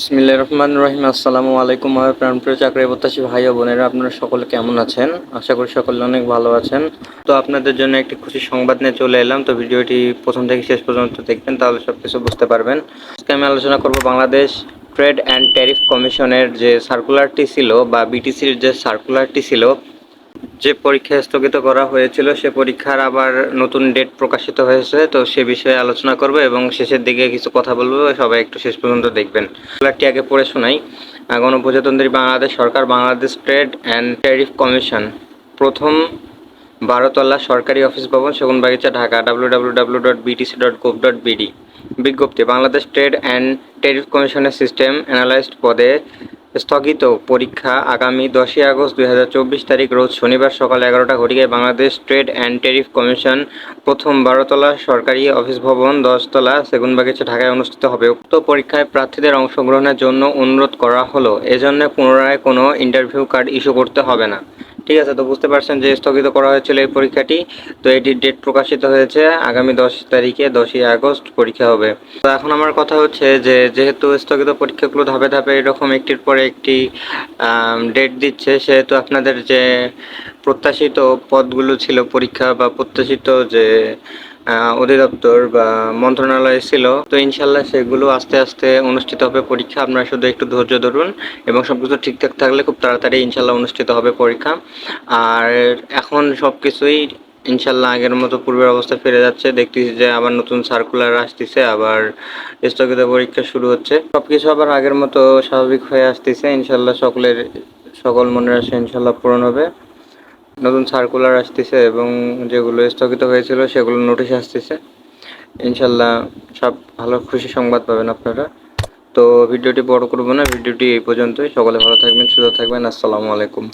বিসমিল্লাহ রহমান রহিম। আসসালামু আলাইকুম আমার প্রাণপ্রিয় চাকরি প্রত্যাশী ভাই ও বোনেরা, আপনারা সকলে কেমন আছেন? আশা করি সকলে অনেক ভালো আছেন। তো আপনাদের জন্য একটি খুশি সংবাদ নিয়ে চলে এলাম। তো ভিডিওটি প্রথম থেকে শেষ পর্যন্ত দেখবেন, তাহলে সব কিছু বুঝতে পারবেন। আজকে আমি আলোচনা করব বাংলাদেশ ট্রেড অ্যান্ড ট্যারিফ কমিশনের যে সার্কুলারটি ছিল বা বিটিসির যে সার্কুলারটি ছিল যে পরীক্ষা স্থগিত করা হয়েছিল, সে পরীক্ষার আবার নতুন ডেট প্রকাশিত হয়েছে, তো সে বিষয়ে আলোচনা করব এবং শেষের দিকে কিছু কথা বলব। সবাই একটু শেষ পর্যন্ত দেখবেন। একটি আগে পড়ে শোনাই। গণপ্রজাতন্ত্রী বাংলাদেশ সরকার, Bangladesh trade and tariff commission. প্রথম বারোতলা সরকারি অফিস ভবন Segunbagicha Dhaka W W W dot BTC dot dot বিজ্ঞপ্তি, বাংলাদেশ ট্রেড অ্যান্ড ট্যারিফ কমিশনের সিস্টেম অ্যানালাইজড পদে স্থগিত পরীক্ষা আগামী দশই আগস্ট দুই হাজার চব্বিশ তারিখ রোজ শনিবার সকাল এগারোটা ঘটিকায় Bangladesh trade and tariff commission প্রথম বারোতলা সরকারি অফিস ভবন দশতলা সেগুনবাগিচা ঢাকায় অনুষ্ঠিত হবে। উক্ত পরীক্ষায় প্রার্থীদের অংশগ্রহণের জন্য অনুরোধ করা হলো। এজন্য পুনরায় কোনো ইন্টারভিউ কার্ড ইস্যু করতে হবে না। ঠিক আছে, তো বুঝতে পারছেন যে স্থগিত করা হয়েছিল এই পরীক্ষাটি। তো এটির ডেট প্রকাশিত হয়েছে আগামী দশ তারিখে, দশই আগস্ট পরীক্ষা হবে। তো এখন আমার কথা হচ্ছে যে, যেহেতু স্থগিত পরীক্ষাগুলো ধাপে ধাপে এরকম একটির পরে একটি ডেট দিচ্ছে, সেহেতু আপনাদের যে প্রত্যাশিত পদগুলো ছিল পরীক্ষা বা প্রত্যাশিত যে অধিদপ্তর বা মন্ত্রণালয় ছিল। তো ইনশাল্লাহ সেগুলো আস্তে আস্তে অনুষ্ঠিত হবে পরীক্ষা। আপনারা শুধু একটু ধৈর্য ধরুন এবং সব কিছু ঠিকঠাক থাকলে খুব তাড়াতাড়ি ইনশাল্লাহ অনুষ্ঠিত হবে পরীক্ষা। আর এখন সব কিছুই ইনশাল্লাহ আগের মতো পূর্বের অবস্থায় ফিরে যাচ্ছে। দেখতেছি যে আবার নতুন সার্কুলার আসতেছে, আবার স্থগিত পরীক্ষা শুরু হচ্ছে। সবকিছু আবার আগের মতো স্বাভাবিক হয়ে আসতেছে। ইনশাল্লাহ সকলের, সকল মনের আশা ইনশাল্লাহ পূরণ হবে। নতুন সার্কুলার আসতেছে এবং যেগুলো স্থগিত হয়েছিল সেগুলো নোটিশ আসতেছে। ইনশাল্লাহ সব ভালো খুশি সংবাদ পাবেন আপনারা। তো ভিডিওটি বড় করব না ভিডিওটি এই পর্যন্তই। সকলে ভালো থাকবেন, সুস্থ থাকবেন। আসসালামু আলাইকুম।